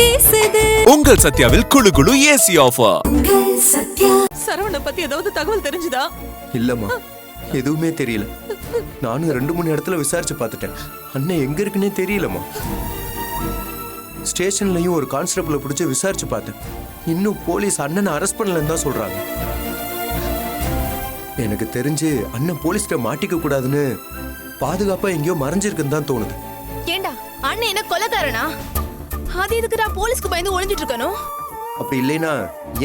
வீசுது உங்கள் சத்யாவில் குழு குழு ஏசி ஆஃபர் சரவண பத்தி ஏதாவது தகவல் தெரிஞ்சுதா? இல்லம்மா எதுவுமே தெரியல. நானும் ரெண்டு மூணு இடத்துல விசாரிச்சு பார்த்துட்டேன். அண்ணன் எங்க இருக்குன்னே தெரியலம்மா. ஸ்டேஷன்லயும் ஒரு கான்ஸ்டபிளை பிடிச்சி விசாரிச்சு பார்த்தேன். இன்னும் போலீஸ் அண்ணனை அரெஸ்ட் பண்ணலன்னு தான் சொல்றாங்க. எனக்கு தெரிஞ்சு அண்ணன் போலீஸ்கிட்ட மாட்டிக்க கூடாதுன்னு பாதுகாப்பா எங்கேயோ மறைஞ்சிருக்குன்னு தான் தோணுது. ஏண்டா அண்ணன் என்ன கொலைகாரனா? அது எதுக்குடா போலீஸ்க்கு பயந்து ஒளிஞ்சிட்டு இருக்கணும் அப்படி இல்லைனா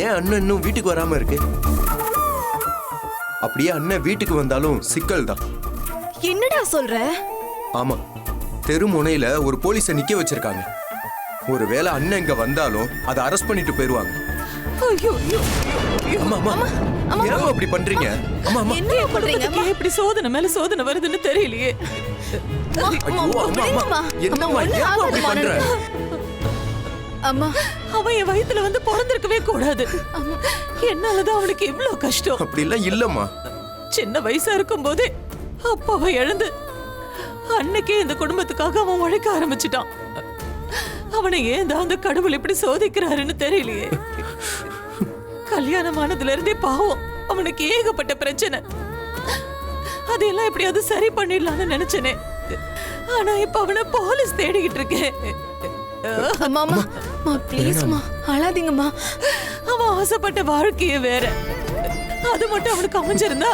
ஏன் அண்ணன் இன்னும் வீட்டுக்கு வராம இருக்கு? அப்படியே அண்ணன் வீட்டுக்கு வந்தாலும் சிக்கல் தான் என்னடா சொல்ற? ஆமா தெரு முனையில ஒரு போலீஸை நிக்க வச்சிருக்காங்க. ஒருவேளை அண்ணன் இங்க வந்தாலும் அதை அரெஸ்ட் பண்ணிட்டு போயிருவாங்க. ஐயோ ஐயோ, ஐயோ. அம்மா அம்மா ஏன் அப்படி பண்றீங்க? அம்மா அம்மா என்ன பண்றீங்க? குடும்பத்துக்கு எப்படி சோதனை மேல சோதனை வருதுன்னு தெரியலையே. ஐயோ அம்மா அம்மா என்னம்மா ஏன் அப்படி பண்ற? அம்மா அவன் என் வயித்துல வந்து பிறந்திருக்கவே கூடாது. என்னாலதான் அவனுக்கு இவ்வளவு கஷ்டம். அப்படி எல்லாம் இல்லம்மா. சின்ன வயசா இருக்கும் போதே அப்பாவை இழந்து அன்னைக்கே இந்த குடும்பத்துக்காக அவன் உழைக்க ஆரம்பிச்சிட்டான். அவனை ஏன் தான் அந்த கடவுள் இப்படி சோதிக்கிறாருன்னு தெரியலையே. கல்யாணம் ஆனதுல இருந்தே பாவம் அவனுக்கு ஏகப்பட்ட பிரச்சனை. அதையெல்லாம் எப்படியாவது சரி பண்ணிடலாம்னு நினைச்சனே. ஆனா இப்ப அவனை போலீஸ் தேடிக்கிட்டு இருக்கேன். அம்மா அம்மா ப்ளீஸ்மா அழாதீங்கம்மா. அவன் ஆசைப்பட்ட வாழ்க்கையே வேற. அது மட்டும் அவனுக்கு அமைஞ்சிருந்தா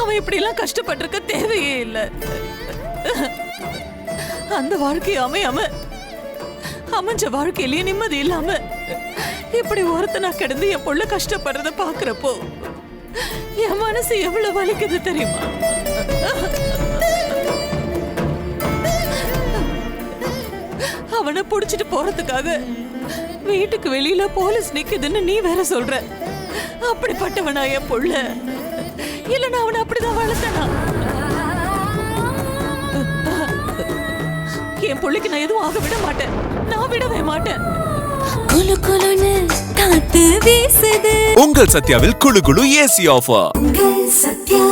அவன் இப்படி எல்லாம் கஷ்டப்பட்டிருக்க தேவையே இல்லை. அந்த வாழ்க்கையை அமையாம அமைஞ்ச வாழ்க்கையிலேயே நிம்மதி இல்லாம இப்படி ஒருத்தனா கிடந்து என் பொண்ணு கஷ்டப்படுறத பாக்குறப்போ என் மனசு எவ்வளவு வலிக்குது தெரியுமா? அவனை புடிச்சிட்டு போறதுக்காக வீட்டுக்கு வெளியில போலீஸ் நிக்குதுன்னு நீ வேற சொல்ற. அப்படிப்பட்டவனா என் புள்ள. இல்ல நான் அவனை அப்படிதான் வளர்த்தனா? என் புள்ளைக்கு நான் எதுவும் ஆக விட மாட்டேன். நான் விடவே மாட்டேன். குலு குலுன்னு காத்து வீசுது. உங்கள் சத்யாவில் குழு குழு ஏசி ஆஃபர். சத்யா.